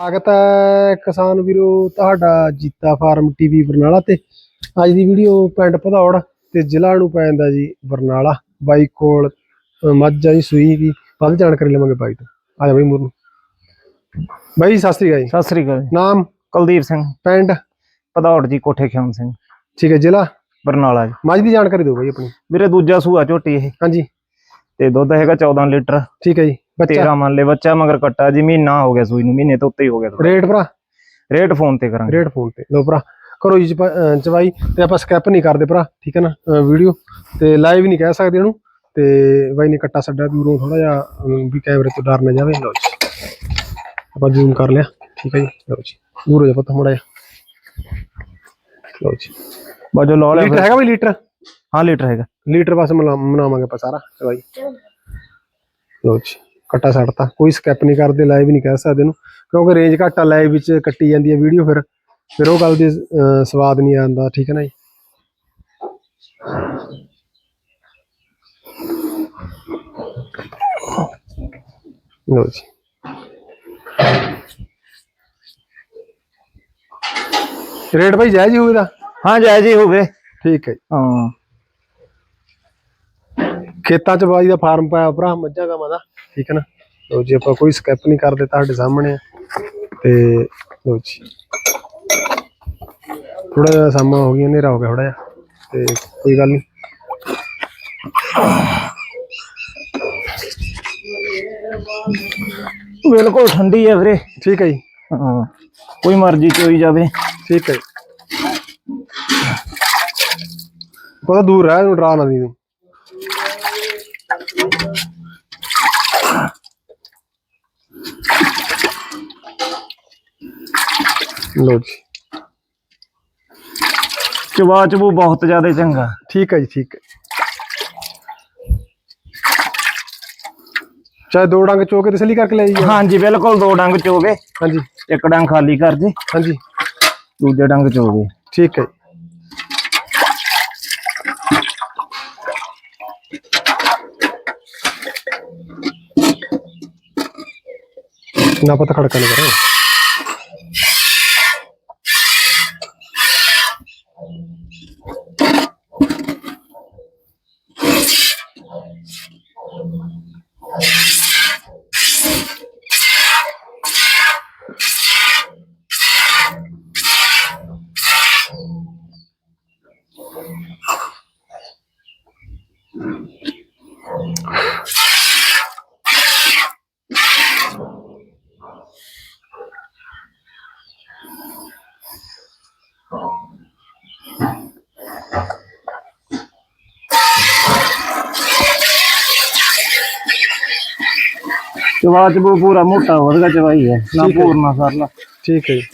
ਸਵਾਗਤ ਹੈ ਕਿਸਾਨ ਵੀਰੋ ਤੁਹਾਡਾ ਜੀਤਾ ਫਾਰਮ ਟੀਵੀ ਬਰਨਾਲਾ ਤੇ। ਅੱਜ ਦੀ ਵੀਡੀਓ ਪਿੰਡ ਭਦੌੜ ਤੇ ਜ਼ਿਲ੍ਹਾ ਨੂੰ ਪੈ ਜਾਂਦਾ ਜੀ ਬਰਨਾਲਾ। ਬਾਈ ਕੋਲ ਮੱਝ ਆਈ ਸੂਈ ਦੀ ਵੱਧ ਜਾਣਕਾਰੀ ਲਵਾਂਗੇ ਬਾਈ ਤੋਂ। ਆ ਜਾ ਬਾਈ ਮੂਰ ਨੂੰ। ਬਾਈ ਸਤਿ ਸ੍ਰੀ ਅਕਾਲ ਜੀ। ਸਤਿ ਸ੍ਰੀ ਅਕਾਲ। ਨਾਮ? ਕੁਲਦੀਪ ਸਿੰਘ। ਪਿੰਡ? ਪਧੌੜ ਜੀ ਕੋਠੇ ਖਿਆਮ ਸਿੰਘ। ਠੀਕ ਹੈ ਜ਼ਿਲ੍ਹਾ? ਬਰਨਾਲਾ ਜੀ। ਮੱਝ ਦੀ ਜਾਣਕਾਰੀ ਦਿਓ ਬਾਈ ਆਪਣੀ। ਵੀਰੇ ਦੂਜਾ ਸੂਆ ਝੋਟੀ ਇਹ। ਹਾਂਜੀ। ਤੇ ਦੁੱਧ ਹੈਗਾ 14 ਲੀਟਰ। ਠੀਕ ਹੈ ਜੀ। 13 ਮੰਨ ਲੈ ਬੱਚਾ ਮਗਰ ਕੱਟਾ ਜੀ ਮਹੀਨਾ ਹੋ ਗਿਆ ਸੂਈ ਨੂੰ ਮਹੀਨੇ ਤੋਂ ਉੱਤੇ ਹੀ ਹੋ ਗਿਆ ਥੋੜ੍ਹਾ। ਰੇਟ ਭਰਾ? ਰੇਟ ਫੋਨ ਤੇ ਕਰਾਂਗੇ। ਰੇਟ ਫੋਨ ਤੇ। ਲੋ ਭਰਾ ਕਰੋ ਜੀ ਚਵਾਈ ਤੇ ਆਪਾਂ ਸਕੈਪ ਨਹੀਂ ਕਰਦੇ ਭਰਾ ਠੀਕ ਹੈ ਨਾ? ਵੀਡੀਓ ਤੇ ਲਾਈਵ ਨਹੀਂ ਕਹਿ ਸਕਦੇ ਇਹਨੂੰ। ਤੇ ਬਾਈ ਨੇ ਕੱਟਾ ਛੱਡਿਆ ਦੂਰੋਂ ਥੋੜਾ ਜਿਹਾ ਵੀ ਕੈਮਰੇ ਤੋਂ ਡਰ ਨਾ ਜਾਵੇ। ਲਓ ਜੀ। ਆਪਾਂ ਜ਼ੂਮ ਕਰ ਲਿਆ ਠੀਕ ਹੈ ਜੀ? ਲਓ ਜੀ। ਦੂਰ ਹੋ ਜਾ ਪਤਾ ਮੜਾ ਜਾ ਲਓ ਜੀ। ਬਾਜੋ ਲਾ ਲਿਆ ਲੀਟਰ। ਹੈਗਾ ਬਈ ਲੀਟਰ? ਹਾਂ ਲੀਟਰ ਹੈਗਾ। ਲੀਟਰ ਬਸ ਮਨਾ- ਮਨਾਵਾਂਗੇ ਆਪਾਂ ਸਾਰਾ ਚਵਾਈ ਲਓ ਜੀ। ਕੱਟਾ ਛੱਡਤਾ ਕੋਈ ਸਕੈਪ ਨਹੀਂ ਕਰਦੇ ਲਾਈਵ ਨਹੀਂ ਕਹਿ ਸਕਦੇ ਇਹਨੂੰ। ਕਿਉਂਕਿ ਰੇਂਜ ਘੱਟ ਲਾਈਵ ਵਿੱਚ ਕੱਟੀ ਜਾਂਦੀ ਹੈ ਵੀਡੀਓ ਫਿਰ ਫਿਰ ਉਹ ਗੱਲ ਦੀ ਸਵਾਦ ਨਹੀਂ ਆਉਂਦਾ ਠੀਕ ਹੈ ਨਾ ਜੀ? ਲਓ ਜੀ। ਰੇਟ ਭਾਈ ਜਾਇਜ਼ ਹੀ ਹੋਵੇਗਾ ਹਾਂ ਜੈ ਜੀ ਹੋਵੇ। ਠੀਕ ਹੈ। ਹਾਂ। ਖੇਤਾਂ 'ਚ ਬਾਈ ਦਾ ਫਾਰਮ ਪਾਇਆ ਭਰਾ ਮੱਝਾਂ ਗਾਵਾਂ ਦਾ। ਠੀਕ ਹੈ ਨਾ? ਲਓ ਜੀ ਆਪਾਂ ਕੋਈ ਸਕੈਪ ਨਹੀਂ ਕਰਦੇ ਤੁਹਾਡੇ ਸਾਹਮਣੇ। ਤੇ ਲਓ ਜੀ। ਥੋੜਾ ਜਿਹਾ ਸਮਾਂ ਹੋ ਗਿਆ ਹਨੇਰਾ ਹੋ ਗਿਆ ਥੋੜਾ ਜਿਹਾ। ਤੇ ਕੋਈ ਗੱਲ ਨਹੀਂ। ਬਿਲਕੁਲ ਠੰਡੀ ਹੈ ਵੀਰੇ। ਠੀਕ ਹੈ ਜੀ। ਹਾਂ ਕੋਈ ਮਰਜ਼ੀ ਚੋਈ ਜਾਵੇ। ਠੀਕ ਹੈ ਪਤਾ ਦੂਰ ਰਹਿ ਇਹਨੂੰ ਡਰਾ ਨਾ ਦੀ ਤੂੰ। ਲਓ ਜੀ। ਚਵਾ ਚਬੂ ਬਹੁਤ ਜ਼ਿਆਦਾ ਚੰਗਾ। ਠੀਕ ਹੈ ਜੀ ਠੀਕ ਹੈ। ਚਾਹੇ ਦੋ ਡੰਗ ਚੋ ਕੇ ਤਸਲੀ ਕਰਕੇ ਲੈ ਜਾਈਏ ਹਾਂਜੀ ਬਿਲਕੁਲ ਦੋ ਡੰਗ ਚੋਵੇ ਹਾਂਜੀ। ਇੱਕ ਡੰਗ ਖਾਲੀ ਕਰ ਜੇ ਹਾਂਜੀ। ਦੂਜੇ ਡੰਗ ਚੋਵੇ ਠੀਕ ਹੈ ਨਾ ਪਤਾ ਖੜਕਾ ਨਾ। ਕਰੋ ਚਵਾ ਚਬੂ ਪੂਰਾ ਮੋਟਾ ਵਧਗਾ ਚਵਾਈ ਹੈ। ਨਾ। ਪੂਰਨਾ ਸਰਲਾ ਠੀਕ ਹੈ ਜੀ।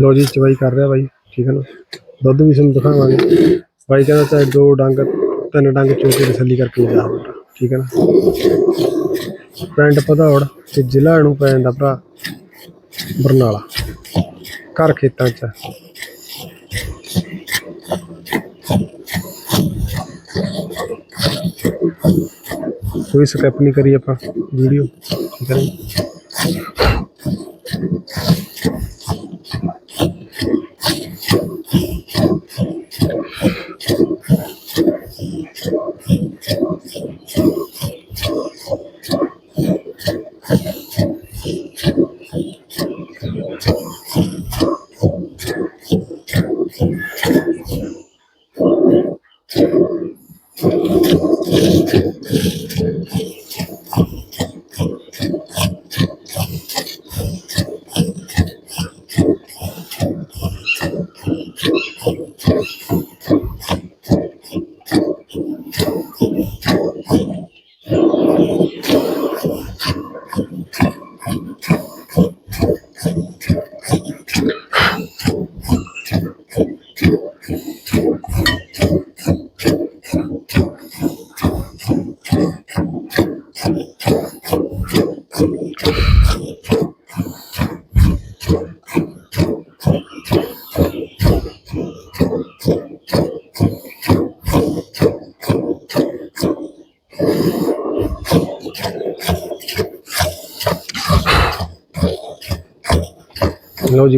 ਲੋ ਜੀ ਚਵਾਈ ਕਰ ਰਿਹਾ ਬਾਈ, ਠੀਕ ਹੈ ਨਾ? ਦੁੱਧ ਵੀ ਤੁਹਾਨੂੰ ਦਿਖਾਵਾਂਗੇ। ਬਾਈ ਕਹਿੰਦਾ ਚਾਹੇ ਦੋ ਡੰਗ, ਤਿੰਨ ਡੰਗ ਚੋ ਤਸੱਲੀ ਕਰਕੇ ਜਾ ਠੀਕ ਹੈ ਨਾ? ਪਿੰਡ ਪਧੌੜ ਤੇ ਜ਼ਿਲ੍ਹਾ ਨੂੰ ਪੈ ਜਾਂਦਾ ਭਰਾ। ਬਰਨਾਲਾ ਘਰ ਖੇਤਾਂ 'ਚ ਹੈ। ਕੋਈ ਸਕੈਪ ਨਹੀਂ ਕਰੀ ਆਪਾਂ, ਵੀਡੀਓ ਠੀਕ ਹੈ ਨਾ ਜੀ?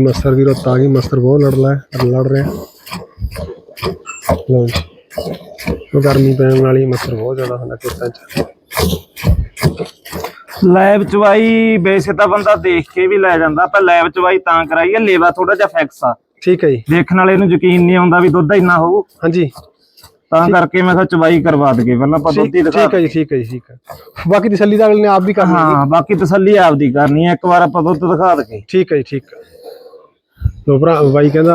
ਜੀ ਮਸਤਰ ਵੀਰੋ ਤਾਂ ਗਈ ਮਸਤਰ ਬਹੁਤ ਲੜ ਲੈ ਲੜ ਰਿਹਾ। ਲਓ ਜੀ। ਉਹ ਗਰਮੀ ਪੈਣ ਵਾਲੀ ਮਸਤਰ ਬਹੁਤ ਜ਼ਿਆਦਾ ਹੁੰਦਾ ਖੇਤਾਂ 'ਚ। ਲੈਬ ਚਵਾਈ ਵੈਸੇ ਤਾਂ ਬੰਦਾ ਦੇਖ ਕੇ ਵੀ ਲੈ ਜਾਂਦਾ। ਪਰ ਲੈਬ ਚਵਾਈ ਤਾਂ ਕਰਾਈ ਹੈ ਲੇਵਾ ਥੋੜਾ ਜਿਹਾ ਫਿਕਸ ਆ। ਠੀਕ ਹੈ ਜੀ। ਦੇਖਣ ਵਾਲੇ ਨੂੰ ਯਕੀਨ ਨਹੀਂ ਆਉਂਦਾ ਵੀ ਦੁੱਧ ਇੰਨਾ ਹੋਊ। ਹਾਂਜੀ। ਤਾਂ ਕਰਕੇ ਮੈਂ ਕਿਹਾ ਚਵਾਈ ਕਰਵਾ ਦਗੇ ਪਹਿਲਾਂ ਆਪਾਂ ਦੁੱਧ ਹੀ ਦਿਖਾ ਠੀਕ ਹੈ ਜੀ ਠੀਕ ਹੈ ਜੀ ਠੀਕ ਹੈ। ਬਾਕੀ ਤਸੱਲੀ ਤਾਂ ਅਗਲੇ ਨੇ ਆਪ ਵੀ ਕਰਨੀ ਹੈ ਹਾਂ ਬਾਕੀ ਤਸੱਲੀ ਆਪਦੀ ਕਰਨੀ ਹੈ। ਇੱਕ ਵਾਰ ਆਪਾਂ ਦੁੱਧ ਦਿਖਾ ਦਗੇ ਠੀਕ ਹੈ ਜੀ ਠੀਕ ਹੈ। ਦੋ ਭਰਾ, ਬਾਈ ਕਹਿੰਦਾ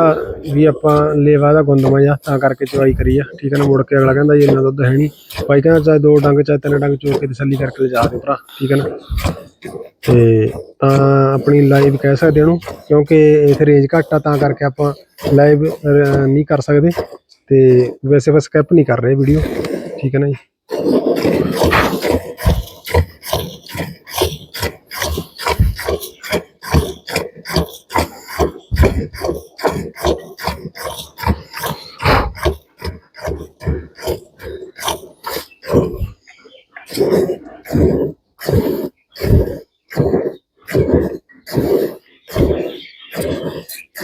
ਵੀ ਆਪਾਂ ਲੇਵਾ ਦਾ ਗੁੰਦਮਾ ਜਾ ਤਾਂ ਕਰਕੇ ਚਵਾਈ ਕਰੀ ਆ। ਠੀਕ ਹੈ ਨਾ, ਮੁੜ ਕੇ ਅਗਲਾ ਕਹਿੰਦਾ ਜੀ ਇੰਨਾ ਦੁੱਧ ਹੈ ਨਹੀਂ। ਬਾਈ ਕਹਿੰਦਾ ਚਾਹੇ ਦੋ ਡੰਗ, ਚਾਹੇ ਤਿੰਨ ਡੰਗ ਚੋ ਕੇ ਤਸੱਲੀ ਕਰਕੇ ਲਿਜਾ ਦਿਓ ਭਰਾ, ਠੀਕ ਹੈ ਨਾ। ਤੇ ਤਾਂ ਆਪਣੀ ਲਾਈਵ ਕਹਿ ਸਕਦੇ ਇਹਨੂੰ ਕਿਉਂਕਿ ਇਸ ਰੇਂਜ ਘੱਟ ਆ, ਤਾਂ ਕਰਕੇ ਆਪਾਂ ਲਾਈਵ ਨਹੀਂ ਕਰ ਸਕਦੇ। ਤੇ ਵੈਸੇ ਬਸ ਸਕਿਪ ਨਹੀਂ ਕਰ ਰਹੇ ਵੀਡੀਓ ਠੀਕ ਹੈ ਨਾ ਜੀ।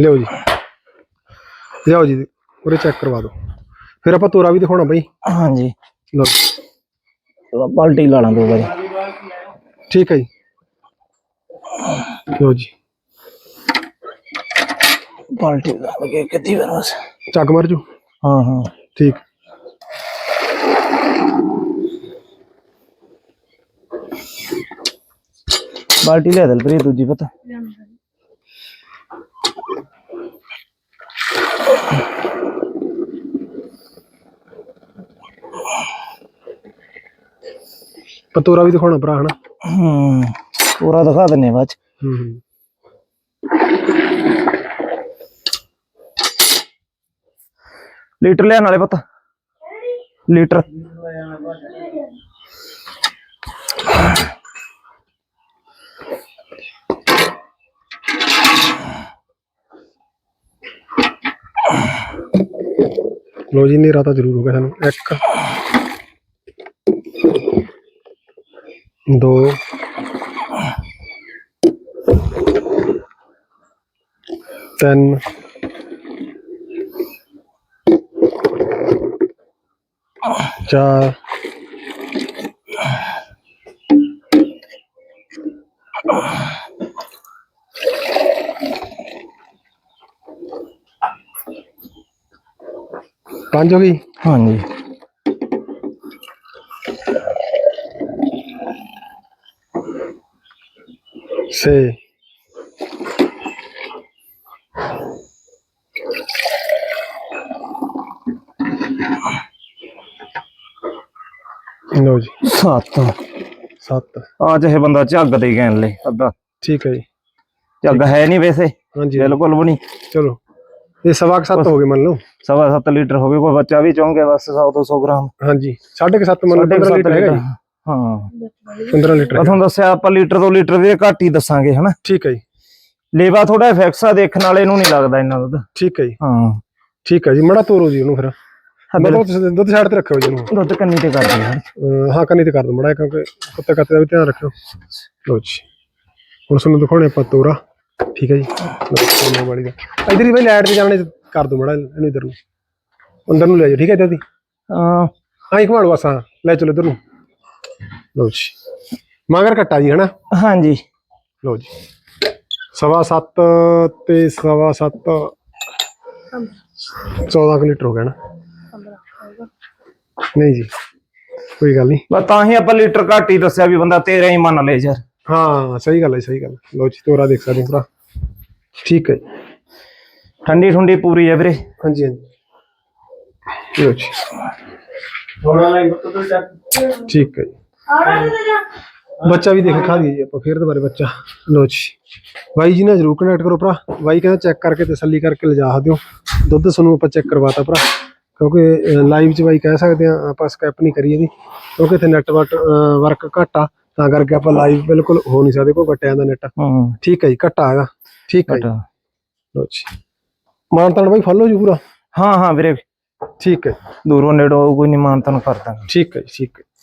ਲਿਓ ਜੀ। ਲਿਓ ਜੀ ਉਰੇ ਚੈੱਕ ਕਰਵਾ ਦਿਓ। ਫਿਰ ਆਪਾਂ ਤੋਰਾ ਵੀ ਦਿਖਾਉਣਾ ਬਾਈ। ਹਾਂਜੀ। ਲਓ। ਪਲਟੀ ਲਾ ਲਾਂ ਦੋ ਵਾਰੀ। ਠੀਕ ਹੈ ਜੀ। ਲਓ ਜੀ। ਪਲਟੀ ਲਾ ਕੇ ਕਿੱਦੀ ਵਾਰ ਬਸ। ਚੱਕ ਮਾਰ ਜੂ। ਹਾਂ ਹਾਂ। ਠੀਕ। ਬਾਲਟੀ ਲੈ ਦਲ ਪਰੀ ਦੂਜੀ ਪਤਾ। ਆਪਾਂ ਤੋਰਾ ਵੀ ਦਿਖਾਉਣਾ ਭਰਾ ਹਨਾ? ਹੂੰ ਪੂਰਾ ਦਿਖਾ ਦਿੰਨੇ ਬਾਅਦ ਚ। ਹੂੰ ਹੂੰ। ਲੀਟਰ ਲਿਆਣ ਵਾਲੇ ਪਤਾ। ਲੀਟਰ। ਲੋ ਜੀ ਨੇਰਾ ਤਾਂ ਜ਼ਰੂਰ ਹੋ ਗਿਆ ਸਾਨੂੰ। ਇੱਕ। ਦੋ ਤਿੰਨ ਚਾਰ ਪੰਜ ਹੋ ਗਈ ਹਾਂਜੀ ਛੇ ਲਓ ਜੀ ਸੱਤ ਸੱਤ ਆ ਜਿਹੇ ਬੰਦਾ ਝੱਗ ਦੇ ਗੈਨ ਲੈ ਅੱਧਾ ਠੀਕ ਹੈ ਜੀ ਝੱਗ ਹੈ ਨਹੀਂ ਵੈਸੇ ਹਾਂਜੀ ਬਿਲਕੁਲ ਵੀ ਨਹੀਂ ਚਲੋ ਇਹ ਸਵਾ ਕੁ ਸੱਤ ਹੋ ਗਏ ਮੰਨ ਲਓ ਸਵਾ ਸੱਤ ਲੀਟਰ ਹੋਵੇ ਕੋਈ ਬੱਚਾ ਵੀ ਚਾਹੋਗੇ ਬਸ 100 200 ਗ੍ਰਾਮ ਹਾਂਜੀ ਸਾਢੇ ਕੁ ਸੱਤ ਮੰਨ ਲਓ ਸਾਢੇ ਕੁ 15 ਸੱਤ ਲੀਟਰ ਹੈਗਾ ਜੀ ਹਾਂ। 15 ਲੀਟਰ। ਮੈਂ ਤੁਹਾਨੂੰ ਦੱਸਿਆ ਆਪਾਂ ਲੀਟਰ ਤੋਂ ਲੀਟਰ ਵੀ ਘੱਟ ਹੀ ਦੱਸਾਂਗੇ ਹਨਾ? ਠੀਕ ਹੈ ਜੀ। ਲੇਵਾ ਥੋੜਾ ਇਫੈਕਟਸ ਆ ਦੇਖਣ ਵਾਲੇ ਨੂੰ ਨਹੀਂ ਲੱਗਦਾ ਇੰਨਾ ਦੁੱਧ ਠੀਕ ਹੈ ਜੀ। ਹਾਂ। ਠੀਕ ਹੈ ਜੀ ਮੜਾ ਤੋਰੋ ਜੀ ਉਹਨੂੰ ਫਿਰ। ਮਤਲਬ ਤੁਸੀਂ ਦੁੱਧ ਸਾਈਡ ਤੇ ਰੱਖਿਓ ਜੀ ਉਹਨੂੰ। ਦੁੱਧ ਕੰਨੀ ਤੇ ਕਰ ਦੇ ਅਹ ਹਾਂ ਕੰਨੀ ਤੇ ਕਰ ਦੋ ਮੜਾ ਕਿਉਂਕਿ ਕੁੱਤੇ ਕੱਤੇ ਦਾ ਵੀ ਧਿਆਨ ਰੱਖਿਓ। ਲਓ ਜੀ। ਹੁਣ ਤੁਹਾਨੂੰ ਦਿਖਾਉਣੇ ਆਪਾਂ ਤੋਰਾ। ਠੀਕ ਹੈ ਜੀ। ਤੋਰਨੇ ਵਾਲੀ ਦਾ। ਇਧਰ ਹੀ ਬਈ ਲਾਈਟ ਤੇ ਜਾਣੇ ਕਰ ਦੋ ਮੜਾ ਇਹਨੂੰ ਇਧਰ ਨੂੰ। ਅੰਦਰ ਨੂੰ ਲੈ ਜਾਓ ਠੀਕ ਹੈ ਦਾਦੀ? ਹਾਂ। ਹਾਂ ਇੱਕ ਮਾੜੋ ਬਸ ਹਾਂ ਲੈ ਚਲੋ ਇਧਰ ਨੂੰ। ਲਓ ਜੀ। ਮਗਰ ਕੱਟਾ ਜੀ ਹਨਾ? ਹਾਂਜੀ। ਲਓ ਜੀ। ਸਵਾ ਸੱਤ ਤੇ ਸਵਾ ਸੱਤ 14 ਕੁ ਲੀਟਰ ਹੋ ਗਿਆ ਨਾ। ਨਹੀਂ ਜੀ ਕੋਈ ਗੱਲ ਨਹੀਂ। ਬਸ ਤਾਂ ਹੀ ਆਪਾਂ ਲੀਟਰ ਘੱਟ ਹੀ ਦੱਸਿਆ ਵੀ ਬੰਦਾ ਤੇਰਾ ਹੀ ਮੰਨ ਲੈ ਯਾਰ। ਹਾਂ ਸਹੀ ਗੱਲ ਹੈ ਸਹੀ ਗੱਲ। ਲਓ ਜੀ ਤੋਰਾ ਦੇਖ ਸਕਦੇ ਹੋ ਪੂਰਾ ਠੀਕ ਹੈ ਜੀ। ਠੰਡੀ ਠੁੰਡੀ ਪੂਰੀ ਹੈ ਵੀਰੇ। ਹਾਂਜੀ ਹਾਂਜੀ। ਲਓ ਜੀ। ਠੀਕ ਹੈ ਜੀ। ਬੱਚਾ ਵੀ ਦੇਖ ਖਾ ਲਈਏ ਜੀ ਆਪਾਂ ਫੇਰ ਦੁਬਾਰੇ ਬੱਚਾ। ਲਓ ਜੀ। ਬਾਈ ਜੀ ਨਾਲ ਜਰੂਰ ਕਨੈਕਟ ਕਰੋ ਭਰਾ। ਬਾਈ ਕਹਿੰਦਾ ਚੈੱਕ ਕਰਕੇ ਤਸੱਲੀ ਕਰਕੇ ਲਿਜਾ ਦਿਓ। ਦੁੱਧ ਤੁਹਾਨੂੰ ਆਪਾਂ ਚੈੱਕ ਕਰਵਾਤਾ ਭਰਾ। ਕਿਉਂਕਿ ਲਾਈਵ 'ਚ ਬਾਈ ਕਹਿ ਸਕਦੇ ਆ ਆਪਾਂ ਸਕੈਪ ਨਹੀਂ ਕਰੀਏ ਦੀ ਕਿਉਂਕਿ ਇੱਥੇ ਨੈਟਵਰਕ ਵਰਕ ਘੱਟ ਆ। ਤਾਂ ਕਰਕੇ ਆਪਾਂ ਲਾਈਵ ਬਿਲਕੁਲ ਹੋ ਨਹੀਂ ਸਕਦੇ ਕੋਈ ਵੱਟਿਆਂ ਦਾ ਨੈਟ ਹੂੰ। ਠੀਕ ਹੈ ਜੀ ਘੱਟਾ ਹੈਗਾ ਠੀਕ ਹੈ ਜੀ। ਲਓ ਜੀ। ਮਾਨਤਾਨ ਬਾਈ ਫੋਲੋ ਜੀ ਪੂਰਾ। ਹਾਂ ਹਾਂ ਵੀਰੇ। ਠੀਕ ਹੈ। ਦੂਰੋਂ ਨੇੜੋਂ ਕੋਈ ਨਹੀਂ ਮਾਨ ਤੈਨੂੰ ਕਰ ਦਾਂਗੇ ਠੀਕ ਹੈ ਜੀ, ਠੀਕ ਹੈ।